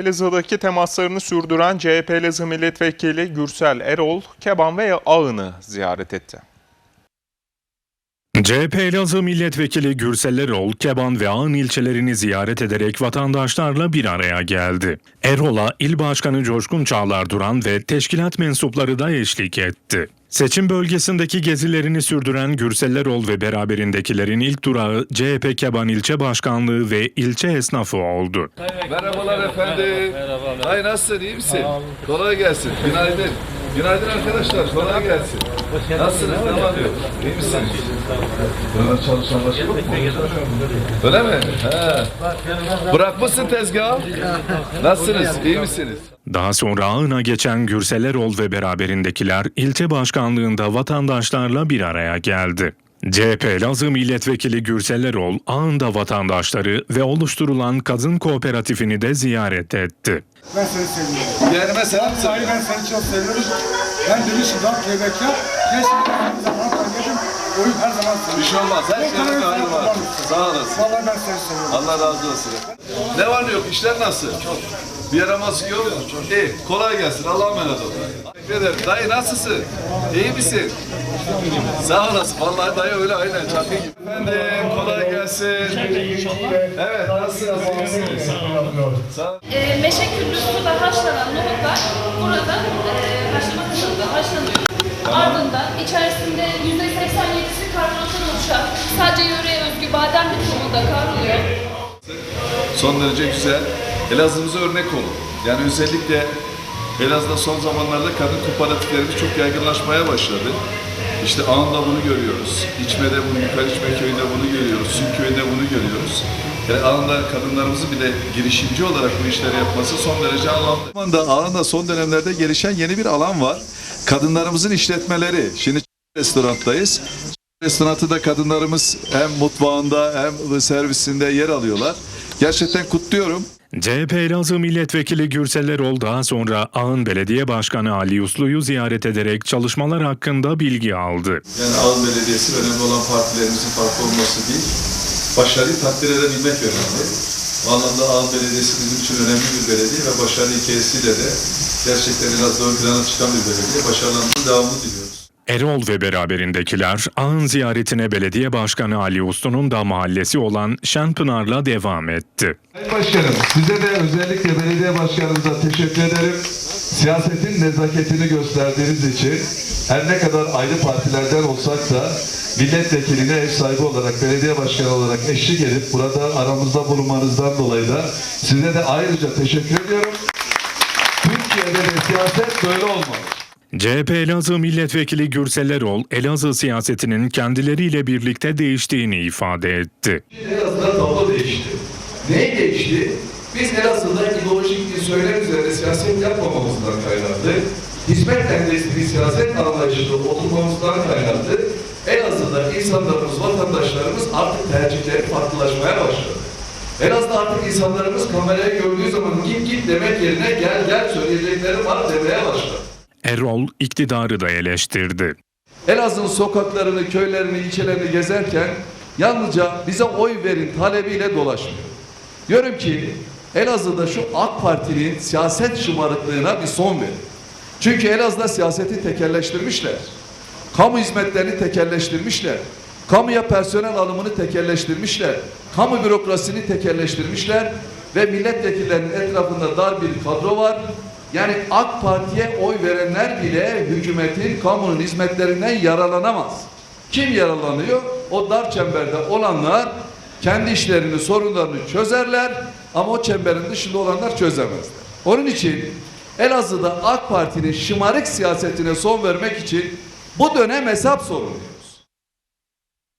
Elazığ'daki temaslarını sürdüren CHP Elazığ Milletvekili Gürsel Erol, Keban ve Ağın'ı ziyaret etti. CHP Elazığ Milletvekili Gürsel Erol, Keban ve Ağın ilçelerini ziyaret ederek vatandaşlarla bir araya geldi. Erol'a İl Başkanı Coşkun Çağlar Duran ve teşkilat mensupları da eşlik etti. Seçim bölgesindeki gezilerini sürdüren Gürsel Erol ve beraberindekilerin ilk durağı CHP Keban İlçe Başkanlığı ve ilçe esnafı oldu. Merhabalar efendim. Merhabalar. Hay nasılsın? iyi misin? Kolay gelsin. Günaydın. Günaydın arkadaşlar. Kolay gelsin. Nasılsınız? Ne var yok? İyi misiniz? Burada çalışan başka yok mu? Öyle mi? He. Bırakmışsın tezgahı. Nasılsınız? İyi misiniz? Daha sonra Ağın'a geçen Gürsel Erol ve beraberindekiler ilçe başkanlığında vatandaşlarla bir araya geldi. CHP Elazığ Milletvekili Gürsel Erol, Ağın'da vatandaşları ve oluşturulan kadın kooperatifini de ziyaret etti. Ben seni seviyorum. Yerime selam Vallahi ben seni çok seviyorum. Ben demişim bak Quebec'e. Keşke ben zaman geldim. Oyun her zaman Bir şey olmaz. Her hayrı var. Sağ olasın. Vallahi ben seni seviyorum. Allah razı olsun. Ne var ne yok? İşler nasıl? Bir yaramazlık yok. İyi. Kolay gelsin. Allah'a emanet ol. Teşekkür ederim. Dayı nasılsın? İyi misin? Sağ olasın. Vallahi dayı öyle aynen çakı gibi. Efendim kolay gelsin. Evet nasılsınız? İyi misiniz? Sağ olun. E, meşe küllüsüyle haşlanan nohutlar burada e, haşlama kısmında haşlanıyor. Ardından içerisinde %87'si karbonattan oluşan sadece yöreye özgü badem bir tohumunda kavruluyor. Son derece güzel. Elazığ'ımıza örnek olun. Yani özellikle Elazığ'da son zamanlarda kadın kooperatiflerimiz çok yaygınlaşmaya başladı. İşte Ağın'da bunu görüyoruz. İçme'de bunu, Yukarı İçme köyünde bunu görüyoruz. Süm köyünde bunu görüyoruz. Yani Ağın'da kadınlarımızın bile girişimci olarak bu işleri yapması son derece anlamlı. Ağın'da, Ağın'da son dönemlerde gelişen yeni bir alan var. Kadınlarımızın işletmeleri. Şimdi restoranttayız. Restoranı da kadınlarımız hem mutfağında hem servisinde yer alıyorlar. Gerçekten kutluyorum. CHP Elazığ Milletvekili Gürsel Erol daha sonra Ağın Belediye Başkanı Ali Uslu'yu ziyaret ederek çalışmalar hakkında bilgi aldı. Yani Ağın Belediyesi önemli olan partilerimizin farklı olması değil, başarıyı takdir edebilmek önemli. Bu anlamda Ağın Belediyesi bizim için önemli bir belediye ve başarı hikayesiyle de gerçekten Elazığ ön plana çıkan bir belediye. Başarılarınızın devamını diliyoruz. Erol ve beraberindekiler Ağın ziyaretine belediye başkanı Ali Uslu'nun da mahallesi olan Şenpınar'la devam etti. Sayın Başkanım, size de özellikle belediye başkanımıza teşekkür ederim. Siyasetin nezaketini gösterdiğiniz için her ne kadar ayrı partilerden olsak da milletvekiline ev sahibi olarak, belediye başkanı olarak eşlik edip burada aramızda bulunmanızdan dolayı da size de ayrıca teşekkür ediyorum. Türkiye'de de siyaset böyle olmalı. CHP Elazığ Milletvekili Gürsel Erol, Elazığ siyasetinin kendileriyle birlikte değiştiğini ifade etti. Elazığ'da tablo değişti. Neyi değişti? Biz Elazığ'da ideolojik bir söylem üzerine siyaset yapmamamızdan kaynaklı, hizmet endüstri siyaset anlayışında oturmamızdan kaynaklı, Elazığ'da insanlarımız, vatandaşlarımız artık tercihleri farklılaşmaya başladı. Elazığ'da artık insanlarımız kamerayı gördüğü zaman git git demek yerine gel gel söyleyecekleri var demeye başladı. Erol, iktidarı da eleştirdi. Elazığ'ın sokaklarını, köylerini, ilçelerini gezerken yalnızca bize oy verin talebiyle dolaşmıyor. Diyorum ki Elazığ'da şu AK Parti'nin siyaset şımarıklığına bir son verin. Çünkü Elazığ'da siyaseti tekelleştirmişler. Kamu hizmetlerini tekelleştirmişler. Kamuya personel alımını tekelleştirmişler. Kamu bürokrasisini tekelleştirmişler ve milletvekillerinin etrafında dar bir kadro var. Yani AK Parti'ye oy verenler bile hükümetin kamunun hizmetlerinden yararlanamaz. Kim yararlanıyor? O dar çemberde olanlar kendi işlerini, sorunlarını çözerler ama o çemberin dışında olanlar çözemezler. Onun için Elazığ'da AK Parti'nin şımarık siyasetine son vermek için bu dönem hesap sorunu.